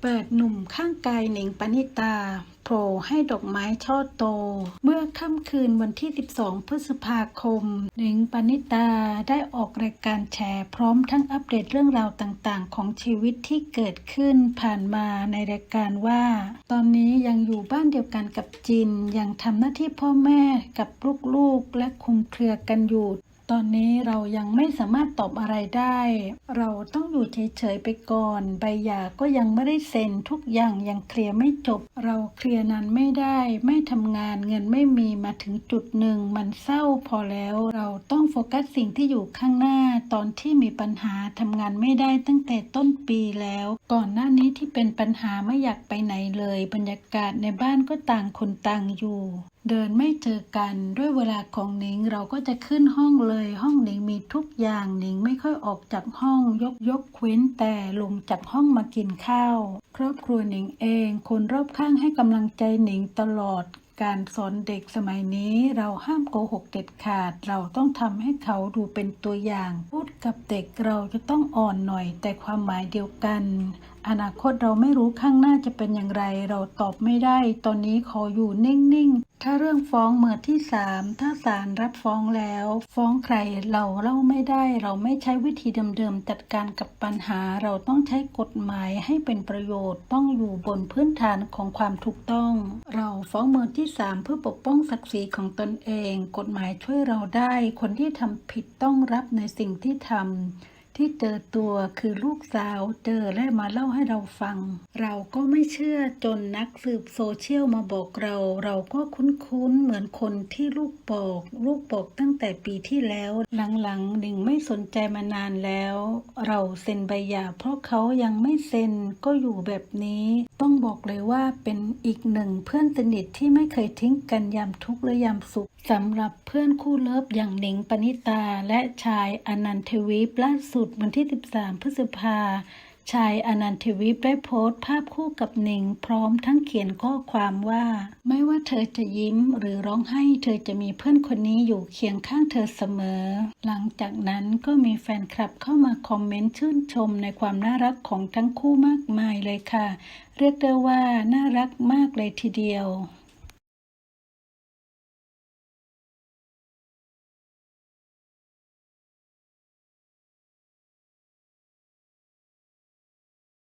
เปิดหนุ่มข้างกายหนิงปณิตาโผล่ให้ดอกไม้ช่อโต เมื่อค่ำคืนวันที่ 12 พฤษภาคม หนิงปณิตาได้ออกรายการแชร์พร้อมทั้งอัปเดตเรื่องราวต่างๆ ของชีวิตที่เกิดขึ้นผ่านมาในรายการว่า ตอนนี้ยังอยู่บ้านเดียวกันกับจิน ยังทำหน้าที่พ่อแม่กับลูกๆ และคุมเครือกันอยู่ ตอนนี้เรายังไม่สามารถตอบอะไรได้ เราต้องอยู่เฉยๆไปก่อน ใบหย่าก็ยังไม่ได้เซ็นทุกอย่างยังเคลียร์ไม่จบ เราเคลียร์นั้นไม่ได้ ไม่ทำงานเงินไม่มีมาถึงจุดหนึ่ง มันเศร้าพอแล้ว เราต้องโฟกัสสิ่งที่อยู่ข้างหน้า ตอนที่มีปัญหาทำงานไม่ได้ตั้งแต่ต้นปีแล้ว ก่อนหน้านี้ที่เป็นปัญหาไม่อยากไปไหนเลย บรรยากาศในบ้านก็ต่างคนต่างอยู่เดินไม่เจอกันด้วยเวลาของหนิงเราก็จะขึ้นห้องเลย ห้องหนิงมีทุกอย่างหนิงไม่ค่อยออกจากห้องยกยกเคว้นแต่ลงจากห้องมากินข้าว ครอบครัวหนิงเอง คนรอบข้างให้กำลังใจหนิงตลอด การสอนเด็กสมัยนี้เราห้ามโกหกเด็ดขาด เราต้องทำให้เขาดูเป็นตัวอย่าง พูดกับเด็กเราจะต้องอ่อนหน่อย แต่ความหมายเดียวกัน อนาคตเราไม่รู้ข้างหน้าจะเป็นอย่างไร เราตอบไม่ได้ ตอนนี้ขออยู่นิ่งๆ ถ้าเรื่องฟ้องเมื่อที่สามถ้าศาลรับฟ้องแล้ว ฟ้องใครเราเล่าไม่ได้ เราไม่ใช้วิธีเดิมๆจัดการกับปัญหา เราต้องใช้กฎหมายให้เป็นประโยชน์ต้องอยู่บนพื้นฐานของความถูกต้อง เรา ฟ้องเมืองที่สามเพื่อปกป้องศักดิ์ศรีของตนเอง กฎหมายช่วยเราได้ คนที่ทำผิดต้องรับในสิ่งที่ทำ ที่เจอตัวคือลูกสาวเจอและมาเล่าให้เราฟัง เราก็ไม่เชื่อจนนักสืบโซเชียลมาบอกเรา เราก็คุ้นๆเหมือนคนที่ลูกบอก ลูกบอกตั้งแต่ปีที่แล้ว หลังๆหนิงไม่สนใจมานานแล้ว เราเซ็นใบหย่าเพราะเขายังไม่เซ็นก็อยู่แบบนี้ ต้องบอกเลยว่าเป็นอีกหนึ่งเพื่อนสนิทที่ไม่เคยทิ้งกันยามทุกข์และยามสุขสำหรับเพื่อนคู่เลิฟอย่างหนิงปณิตาและชายอนันทวีปล่าสุดวันที่ 13 พฤษภาชายอนันทวีปได้โพสต์ภาพคู่กับหนิง พร้อมทั้งเขียนข้อความว่า ไม่ว่าเธอจะยิ้มหรือร้องไห้เธอจะมีเพื่อนคนนี้อยู่เคียงข้างเธอเสมอ หลังจากนั้นก็มีแฟนคลับเข้ามาคอมเมนต์ชื่นชมในความน่ารักของทั้งคู่มากมายเลยค่ะ เรียกได้ว่าน่ารักมากเลยทีเดียว